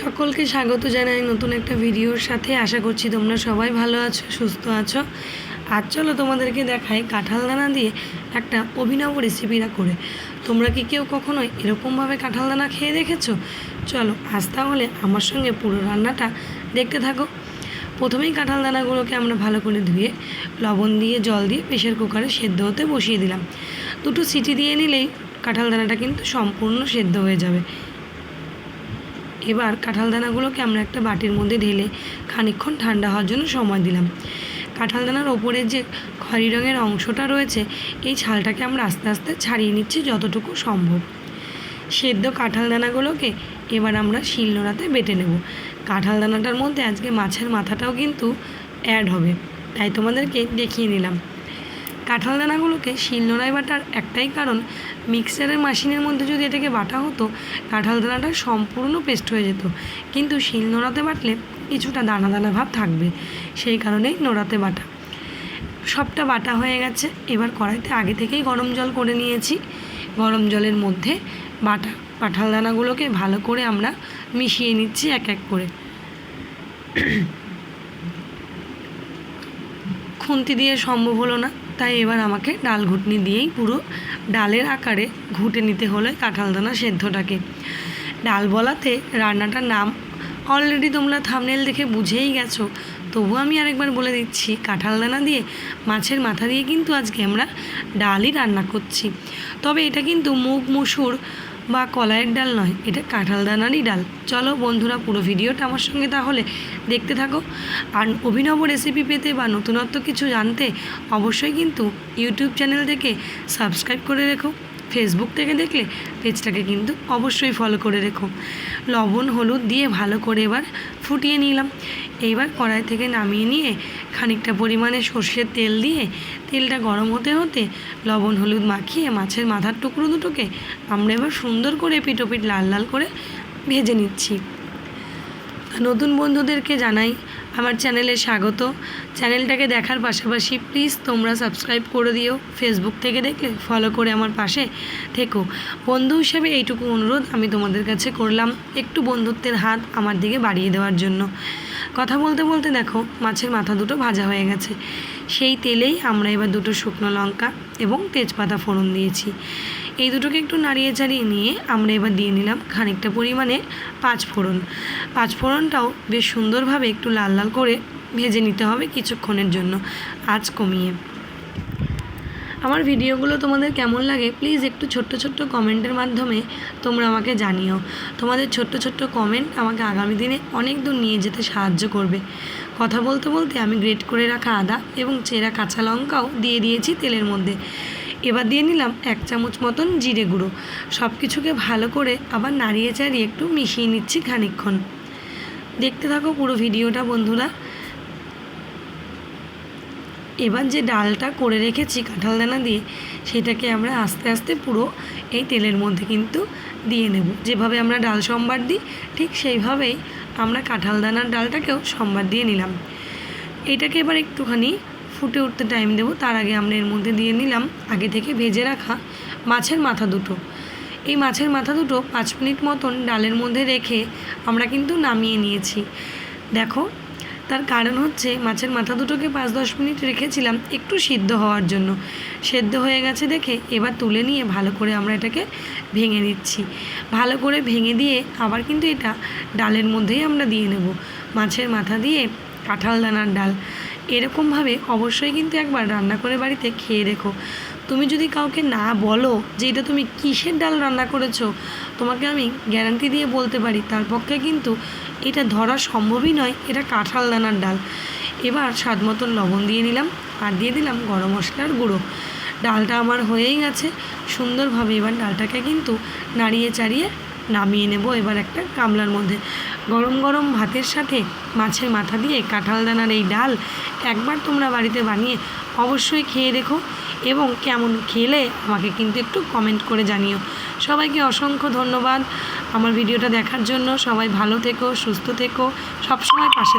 সকলকে স্বাগত জানাই নতুন একটা ভিডিওর সাথে। আশা করছি তোমরা সবাই ভালো আছো, সুস্থ আছো। আজ চলো তোমাদেরকে দেখাই কাঁঠাল দানা দিয়ে একটা অভিনব রেসিপিটা করে। তোমরা কি কেউ কখনো এরকমভাবে কাঁঠাল দানা খেয়ে দেখেছ? চলো আজ তাহলে আমার সঙ্গে পুরো রান্নাটা দেখতে থাকো। প্রথমেই কাঁঠাল দানাগুলোকে আমরা ভালো করে ধুয়ে, লবণ দিয়ে, জল দিয়ে প্রেশার কুকারে সেদ্ধ হতে বসিয়ে দিলাম। দুটো সিটি দিয়ে নিলেই কাঁঠাল দানাটা কিন্তু সম্পূর্ণ সেদ্ধ হয়ে যাবে। এবার কাঁঠাল দানাগুলোকে আমরা একটা বাটির মধ্যে ঢেলে খানিকক্ষণ ঠান্ডা হওয়ার জন্য সময় দিলাম। কাঁঠাল দানার ওপরে যে খয়েরি রঙের অংশটা রয়েছে, এই ছালটাকে আমরা আস্তে আস্তে ছাড়িয়ে নিচ্ছি যতটুকু সম্ভব। সেদ্ধ কাঁঠাল দানাগুলোকে এবার আমরা শিলনোড়াতে বেটে নেব। কাঁঠাল দানাটার মধ্যে আজকে মাছের মাথাটাও কিন্তু অ্যাড হবে। তাই তোমাদেরকে দেখিয়ে নিলাম। কাঁঠাল দানাগুলোকে শিলনোড়ায় বাটার একটাই কারণ মিক্সারের মেশিনের মধ্যে যদি এটাকে বাটা হতো, কাঁঠাল দানাটা সম্পূর্ণ পেস্ট হয়ে যেত। কিন্তু শিলনোড়াতে বাটলে কিছুটা দানা দানা ভাব থাকবে, সেই কারণেই নোড়াতে বাটা। সবটা বাটা হয়ে গেছে, এবার কড়াইতে আগে থেকেই গরম জল করে নিয়েছি। গরম জলের মধ্যে বাটা, কাঁঠাল দানাগুলোকে ভালো করে আমরা মিশিয়ে নিচ্ছি এক এক করে। খুন্তি দিয়ে সম্ভব হলো না। তাই এবার আমাকে ডাল ঘুটনি দিয়েই পুরো ডালের আকারে ঘুটে নিতে হলে কাঁঠাল দানা সেদ্ধটাকে। ডাল বলাতে রান্নাটার নাম অলরেডি তোমরা থামনেল দেখে বুঝেই গেছো। তবু আমি আরেকবার বলে দিচ্ছি কাঁঠাল দানা দিয়ে মাছের মাথা দিয়ে কিন্তু আজকে আমরা ডালই রান্না করছি। তবে এটা কিন্তু মুগ, মুসুর বা কলাইয়ের ডাল নয়, এটা কাঁঠাল দানারই ডাল। চলো বন্ধুরা, পুরো ভিডিওটা আমার সঙ্গে তাহলে দেখতে থাকো। আর অভিনব রেসিপি পেতে বা নতুনত্ব কিছু জানতে অবশ্যই কিন্তু ইউটিউব চ্যানেল থেকে সাবস্ক্রাইব করে রেখো। ফেসবুক থেকে দেখলে পেজটাকে কিন্তু অবশ্যই ফলো করে রেখো। লবণ, হলুদ দিয়ে ভালো করে এবার ফুটিয়ে নিলাম। এইবার কড়াই থেকে নামিয়ে নিয়ে খানিকটা পরিমাণে সর্ষের তেল দিয়ে তেলটা গরম হতে হতে লবণ, হলুদ মাখিয়ে মাছের মাথার টুকরো দুটোকে আমরা এবার সুন্দর করে পিটোপিট লাল লাল করে ভেজে নিচ্ছি। নতুন বন্ধুদেরকে জানাই আমার চ্যানেলে স্বাগত। চ্যানেলটাকে দেখার পাশাপাশি প্লিজ তোমরা সাবস্ক্রাইব করে দিও। ফেসবুক থেকে দেখলে ফলো করে আমার পাশে থেকো। বন্ধু হিসেবে এইটুকু অনুরোধ আমি তোমাদের কাছে করলাম একটু বন্ধুত্বের হাত আমার দিকে বাড়িয়ে দেওয়ার জন্য। কথা বলতে বলতে দেখো, মাছের মাথা দুটো ভাজা হয়ে গেছে। সেই তেলেই আমরা এবার দুটো শুকনো লঙ্কা এবং তেজপাতা ফোড়ন দিয়েছি। এই দুটোকে একটু নাড়িয়ে চাড়িয়ে নিয়ে আমরা এবার দিয়ে নিলাম খানিকটা পরিমাণে পাঁচফোড়ন পাঁচফোড়নটাও বেশ সুন্দরভাবে একটু লাল লাল করে ভেজে নিতে হবে কিছুক্ষণের জন্য। আজ কমিয়ে। আমার ভিডিওগুলো তোমাদের কেমন লাগে প্লিজ একটু ছোট্ট ছোট্ট কমেন্টের মাধ্যমে তোমরা আমাকে জানিও। তোমাদের ছোট্ট ছোট্ট কমেন্ট আমাকে আগামী দিনে অনেক দূর নিয়ে যেতে সাহায্য করবে। কথা বলতে বলতে আমি গ্রেট করে রাখা আদা এবং চেরা কাঁচা লঙ্কাও দিয়ে দিয়েছি তেলের মধ্যে। এবার দিয়ে নিলাম এক চামচ মতন জিরে গুঁড়ো। সব কিছুকে ভালো করে আবার নাড়িয়ে চাড়িয়ে একটু মিশিয়ে নিচ্ছি খানিকক্ষণ। দেখতে থাকো পুরো ভিডিওটা বন্ধুরা। এবার যে ডালটা করে রেখেছি কাঁঠাল দানা দিয়ে, সেটাকে আমরা আস্তে আস্তে পুরো এই তেলের মধ্যে কিন্তু দিয়ে নেব। যেভাবে আমরা ডাল সম্বার দিই, ঠিক সেইভাবেই আমরা কাঁঠাল দানার ডালটাকেও সম্বার দিয়ে নিলাম। এটাকে এবার একটুখানি ফুটে উঠতে টাইম দেবো, তার আগে আমরা এর মধ্যে দিয়ে নিলাম আগে থেকে ভেজে রাখা মাছের মাথা দুটো। এই মাছের মাথা দুটো পাঁচ মিনিট মতন ডালের মধ্যে রেখে আমরা কিন্তু নামিয়ে নিয়েছি। দেখো, তার কারণ হচ্ছে মাছের মাথা দুটোকে পাঁচ দশ মিনিট রেখেছিলাম একটু সিদ্ধ হওয়ার জন্য। সেদ্ধ হয়ে গেছে দেখে এবার তুলে নিয়ে ভালো করে আমরা এটাকে ভেঙে নিচ্ছি। ভালো করে ভেঙে দিয়ে আবার কিন্তু এটা ডালের মধ্যেই আমরা দিয়ে নেব। মাছের মাথা দিয়ে কাঁঠাল দানার ডাল। এরকমভাবে অবশ্যই কিন্তু একবার রান্না করে বাড়িতে খেয়ে দেখো। তুমি যদি কাউকে না বলো যে এটা তুমি কিসের ডাল রান্না করেছ, তোমাকে আমি গ্যারান্টি দিয়ে বলতে পারি, তার পক্ষে কিন্তু এটা ধরা সম্ভবই নয়, এটা কাঁঠাল দানার ডাল। এবার স্বাদ মতন লবণ দিয়ে নিলাম আর দিয়ে দিলাম গরম মশলার গুঁড়ো। ডালটা আমার হয়েই গেছে, সুন্দরভাবে এবার ডালটাকে কিন্তু নাড়িয়ে চাড়িয়ে নামিয়ে নেব এবার একটা গামলার মধ্যে। গরম গরম ভাতের সাথে মাছের মাথা দিয়ে কাঁঠাল দানার এই ডাল একবার তোমরা বাড়িতে বানিয়ে অবশ্যই খেয়ে দেখো এবং কেমন খেলে আমাকে কিন্তু একটু কমেন্ট করে জানিও। সবাইকে অসংখ্য ধন্যবাদ। আমার ভিডিওটা দেখার জন্য সবাই ভালো থেকো, সুস্থ থেকো, সবসময় পাশে